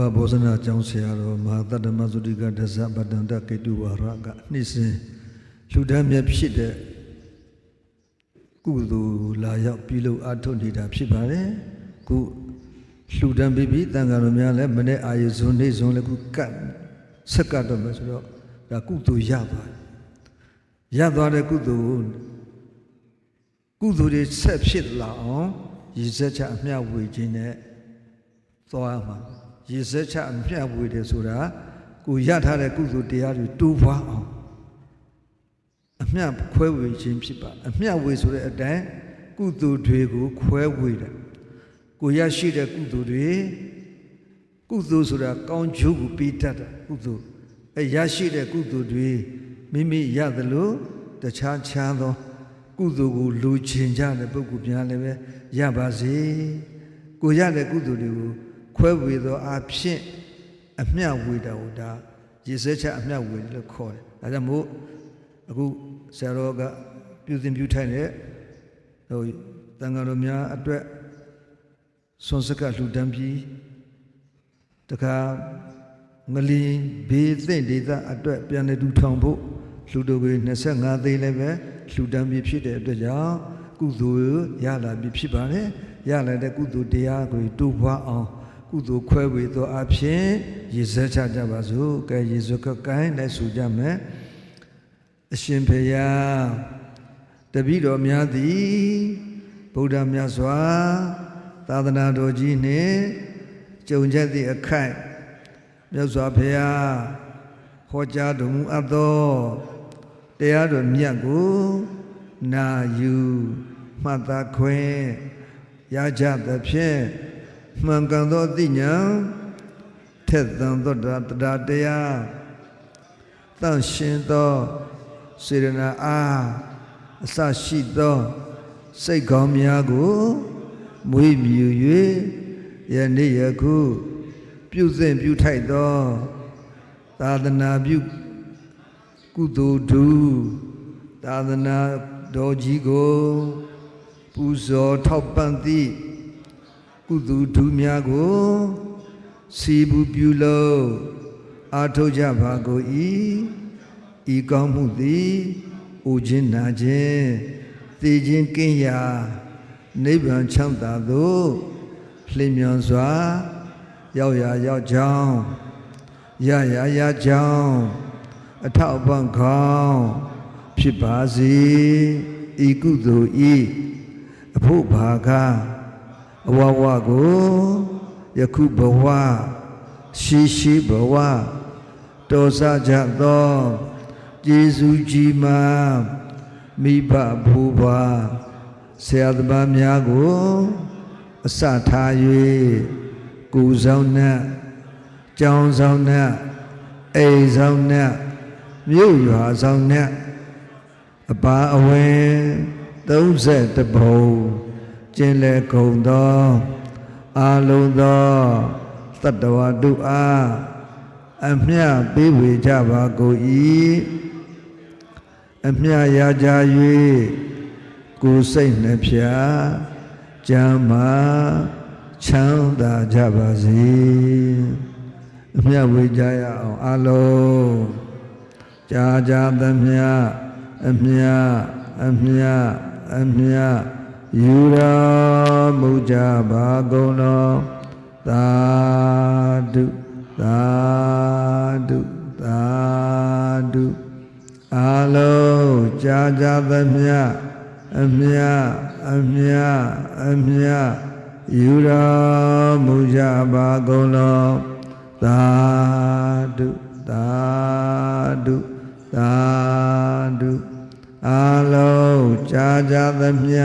ယာဝဘောဇနာကျောင်းဆရာတော်မဟာတတ္တမသုတိကဒဇဗတ္တန္တကေတုဝါရကနေ့စဉ်လူတန်းမြတ်ဖြစ်တဲ့ကုသိုလ်လာရောက်ပြုလုပ်အထုတ်နေတာဖြစ်ပါတယ်ခုလူတန်းပြီးပြီးတန်ဃာတော်များလည်းမနေ့အာရုံဇုံနေ့ဇုံလည်းခုကတ်ဆက်ကတ်တော့မယ်ဆိုတော့ဒါကုသိုလ်ရပါတယ်ရသွားတဲ့ကုသိုလ်ကုသိုလ်တွေဆက်ဖြစ်လာအောင်ရည်စက်ချအမျှဝေခြင်းနဲ့သွားရမှာ ရေစက်ချအမျှဝေတယ်ဆိုတာကိုရထားတဲ့ကုသိုလ်တရားတွေတိုးပွားအောင်အမျှခွဲဝေခြင်းဖြစ်ပါအမျှဝေဆိုတဲ့အတိုင်းကုသိုလ်တွေကိုခွဲဝေတယ်ကိုရရှိတဲ့ကုသိုလ်တွေကုသိုလ်ဆိုတာကောင်းကျိုးကိုပေးတတ်တာကုသိုလ်အဲရရှိတဲ့ကုသိုလ်တွေမိမိရသလိုတခြားခြားသောကုသိုလ်ကိုလူချင်ကြတဲ့ပုဂ္ဂိုလ်များလည်းပဲရပါစေကိုရတဲ့ကုသိုလ်တွေကို ခွဲဝေသောအဖြစ်အမျှဝေတာကိုဒါရေစဲချအမျှဝေတယ်လို့ခေါ်တယ်ဒါကြောင့်မို့အခုဆရာတော်ကပြုသင်ပြုထိုင်တဲ့ဟိုတန်ဃာတော်များအတွက်ဆွန်စကလှူဒန်းပြီးတခါငလီဘေးသိမ့်ဒေသအတွက်ပြန်လည်ထူထောင်ဖို့လှူတော်ပေ25သိန်းလည်းပဲလှူဒန်းပြီးဖြစ်တဲ့အတွက်ကြောင့်ကုသိုလ်ရလာပြီးဖြစ်ပါတယ်ရလာတဲ့ကုသိုလ်တရားကိုတိုးပွားအောင် ကုသိုလ်ခွဲဝေသောအဖြစ်ရည်စဲချကြပါစို့ကဲယေရှုကကိုင်းလိုက်ဆိုကြမယ်အရှင်ဖေယတပည့်တော်များသည်ဗုဒ္ဓမြတ်စွာ သာသနာတော်ကြီးနှင့်ကြုံချက်သည့်အခိုက်မြတ်စွာဘုရားဟောကြားတော်မူအပ်သောတရားတော်မြတ်ကိုနာယူမှတ်သားခွင့်ရကြသဖြင့် မှန်ကန်သောအသိဉာဏ်ထက်သန်သောတရားတရားတန့်ရှင်းသောစေရနာအားအစရှိသောစိတ်ကောင်းများကိုမွေးမြူ၍ယနေ့ယခု ပြုသင်ပြုထိုက်သော သာသနာပြုကုသိုလ်ဒုသာသနာတော်ကြီးကို ပူဇော်ထောက်ပံ့သည့် ကုသိုလ်ဒုများကိုစီဘူးပြုလို့အာထုတ်ကြပါကုန်၏ဤကောင်းမှုသည်အိုခြင်းနာခြင်းသိခြင်းကင်းရာနိဗ္ဗာန်ချမ်းသာသို့လျင်မြန်စွာ ရောက်ရာရောက်ကြောင်းရရာရကြောင်းအထောက်ပံ့ခေါင်းဖြစ်ပါစေဤကုသိုလ်ဤအဖို့ဘာက အဝဝကိုယခုဘဝရှိရှိဘဝတော်စကြသောကျေးဇူးကြီးမားမိဘဘူပါဆရာသမားများကိုအစထား၍ကိုယ်ဆောင်နဲ့ကြောင်းဆောင်နဲ့အိမ်ဆောင်နဲ့မြို့ရွာဆောင်နဲ့အပါအဝင်30ဘုံ ကျင်လေခုံသောအာလုံးသောတတ္တဝါတို့အားအမျှပေးဝေကြပါကုန်၏အမျှရကြ၍ကိုယ်စိတ်နှဖျားကြမ်းမာချမ်းသာကြပါစေအမျှဝေကြရအောင်အလုံးကြာကြာသမျှအမျှအမျှအမျှ ယူတော်မူကြပါကုန်တော်သာဓုသာဓုသာဓုအာလုံးကြာကြာသမျှအမြအမြအမြယူတော်မူကြပါကုန်တော်သာဓုသာဓုသာဓုအာလုံးကြာကြာသမျှ